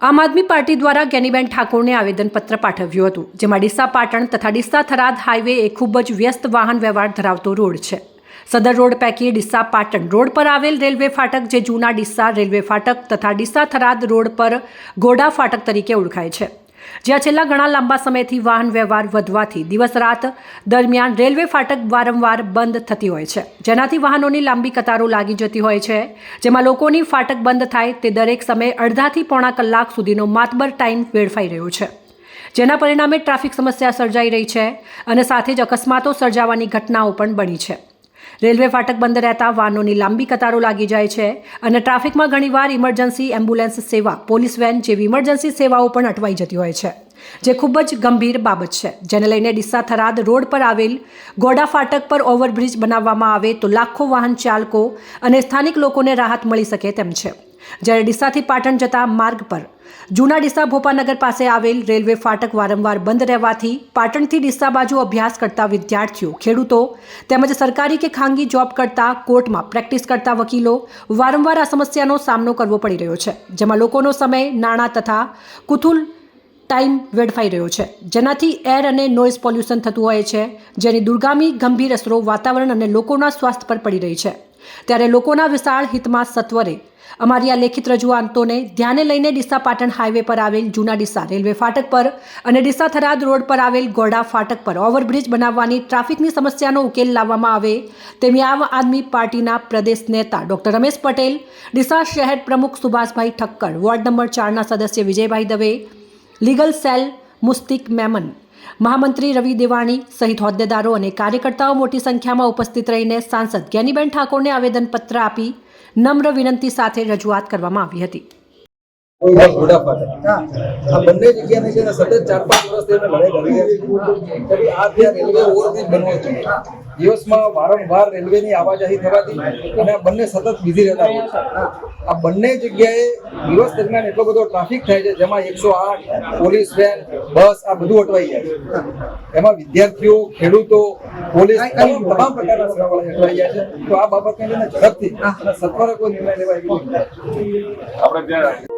આમ આદમી પાર્ટી દ્વારા જ્ઞાનીબેન ઠાકોરને આવેદનપત્ર પાઠવ્યું હતું, જેમાં ડીસા પાટણ તથા ડીસા થરાદ હાઈવે એ ખૂબ જ વ્યસ્ત વાહન વ્યવહાર ધરાવતો રોડ છે. સદર રોડ પૈકી ડીસા પાટણ રોડ પર આવેલ રેલવે ફાટક, જે જૂના ડીસા રેલવે ફાટક તથા ડીસા થરાદ રોડ પર ગોડા ફાટક તરીકે ઓળખાય છે. જ્યાં છેલ્લા ઘણા લાંબા સમયથી વાહન વ્યવહાર વધવાથી દિવસ રાત દરમિયાન રેલવે ફાટક વારંવાર બંધ થતી હોય છે. જેનાથી વાહનોની લાંબી કતારો લાગી જતી હોય છે. જેમાં લોકોની ફાટક બંધ થાય તે દરેક સમયે અડધાથી પોણા કલાક સુધીનો માતબર ટાઈમ વેડફાઈ રહ્યો છે. જેના પરિણામે ટ્રાફિક સમસ્યા સર્જાઈ રહી છે અને સાથે જ અકસ્માતો સર્જાવાની ઘટનાઓ પણ બની છે. રેલવે ફાટક બંધ રહેતા વાહનોની લાંબી કતારો લાગી જાય છે અને ટ્રાફિકમાં ઘણીવાર ઇમરજન્સી એમ્બ્યુલન્સ સેવા, પોલીસ વેન જેવી ઇમરજન્સી સેવાઓ પણ અટવાઈ જતી હોય છે, જે ખૂબ જ ગંભીર બાબત છે. જેને લઈને ડીસા થરાદ રોડ પર આવેલ ગોડા ફાટક પર ઓવરબ્રિજ બનાવવામાં આવે તો લાખો વાહન ચાલકો અને સ્થાનિક લોકોને રાહત મળી શકે તેમ છે. જ્યારે ડીસાથી પાટણ જતા માર્ગ પર જૂના ડીસા ભોપાનગર પાસે આવેલ રેલવે ફાટક વારંવાર બંધ રહેવાથી પાટણથી ડીસા બાજુ અભ્યાસ કરતા વિદ્યાર્થીઓ, ખેડૂતો તેમજ સરકારી કે ખાનગી જોબ કરતા કોર્ટમાં પ્રેક્ટિસ કરતા વકીલો વારંવાર આ સમસ્યાનો સામનો કરવો પડી રહ્યો છે, જેમાં લોકોનો સમય, નાણાં તથા કુથુલ ટાઈમ વેડફાઈ રહ્યો છે. જેનાથી એર અને નોઇઝ પોલ્યુશન થતું હોય છે, જેની દુર્ગામી, ગંભીર અસરો વાતાવરણ અને લોકોના સ્વાસ્થ્ય પર પડી રહી છે. ત્યારે લોકોના વિશાળ હિતમાં સત્વરે અમારી આ લેખિત રજૂઆતોને ધ્યાને લઈને ડીસા પાટણ હાઈવે પર આવેલ જૂના ડીસા રેલવે ફાટક પર અને ડીસા થરાદ રોડ પર આવેલ ગોડા ફાટક પર ઓવરબ્રિજ બનાવવાની ટ્રાફિકની સમસ્યાનો ઉકેલ લાવવામાં આવે તેવી આમ આદમી પાર્ટીના પ્રદેશ નેતા ડોક્ટર રમેશ પટેલ, ડીસા શહેર પ્રમુખ સુભાષભાઈ ઠક્કર, વોર્ડ નંબર ચારના સદસ્ય વિજયભાઈ દવે, લીગલ સેલ મુસ્તિક મેમન મહામંત્રી રવિ દેવાણી સહિત હોદ્દેદારો અને કાર્યકર્તાઓ મોટી સંખ્યામાં ઉપસ્થિત રહીને સાંસદ જ્ઞાનીબેન ઠાકોરને આવેદનપત્ર આપી નમ્ર વિનંતી સાથે રજૂઆત કરવામાં આવી હતી. આ બંને જગ્યાને છે સતત ચાર પાંચ વર્ષથી અમે લડાઈ કરી છીએ. આ ત્યાં રેલવે ઓવરબ્રિજ બનવો જોઈએ દિવસમાં વારંવાર રેલવેની આવાજાહી થવાથી અને આ બંને સતત બીઝી રહેતા હોય છે. આ બંને જગ્યાએ દિવસ દરમિયાન એટલો બધો ટ્રાફિક થાય છે જેમાં એકસો આઠ પોલીસ વેન બસ આ બધું અટવાઈ જાય છે. એમાં વિદ્યાર્થીઓ ખેડૂતો પોલીસ તમામ તમામ પ્રકારના સેવાવાળા અટવાઈ જાય છે. તો આ બાબતને લઈને ઝડપથી સત્વરે કોઈ નિર્ણય લેવાય આપણે ત્યાં